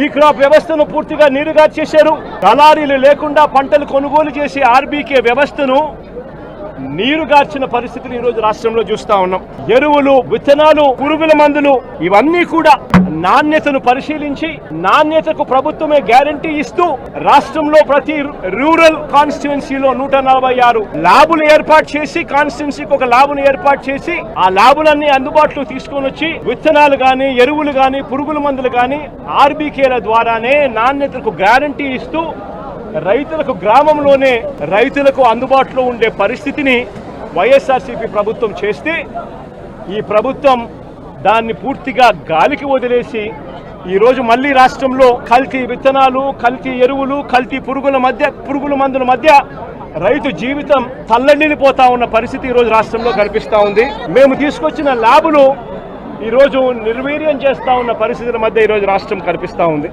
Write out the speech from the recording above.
ఈ క్రాప్ వ్యవస్థను పూర్తిగా నీరుగా చేశారు. దళారీలు లేకుండా పంటలు కొనుగోలు చేసే ఆర్బీకే వ్యవస్థను నీరుగార్చిన పరిస్థితిని ఈ రోజు రాష్ట్రంలో చూస్తా ఉన్నాం. ఎరువులు విత్తనాలు పురుగుల మందులు ఇవన్నీ కూడా నాణ్యతను పరిశీలించి నాణ్యతకు ప్రభుత్వమే గ్యారంటీ ఇస్తూ రాష్ట్రంలో ప్రతి రూరల్ కాన్స్టిట్యున్సీలో నూట నలభై ఆరు ల్యాబులు ఏర్పాటు చేసి కాన్స్టిట్యున్సీకి ఒక ల్యాబును ఏర్పాటు చేసి ఆ ల్యాబులన్నీ అందుబాటులో తీసుకొని వచ్చి విత్తనాలు గాని ఎరువులు గాని పురుగుల మందులు గాని ఆర్బీకేల ద్వారానే నాణ్యతకు గ్యారంటీ ఇస్తూ రైతులకు గ్రామంలోనే రైతులకు అందుబాటులో ఉండే పరిస్థితిని వైఎస్ఆర్సీపీ ప్రభుత్వం చేస్తే ఈ ప్రభుత్వం దాన్ని పూర్తిగా గాలికి వదిలేసి ఈరోజు మళ్ళీ రాష్ట్రంలో కల్తీ విత్తనాలు కల్తీ ఎరువులు కల్తీ పురుగుల మధ్య పురుగుల మందుల మధ్య రైతు జీవితం తల్లడిల్లిపోతా ఉన్న పరిస్థితి ఈరోజు రాష్ట్రంలో కనిపిస్తూ ఉంది. మేము తీసుకొచ్చిన ల్యాబులు ఈరోజు నిర్వీర్యం చేస్తూ ఉన్న పరిస్థితుల మధ్య ఈరోజు రాష్ట్రం కనిపిస్తూ ఉంది.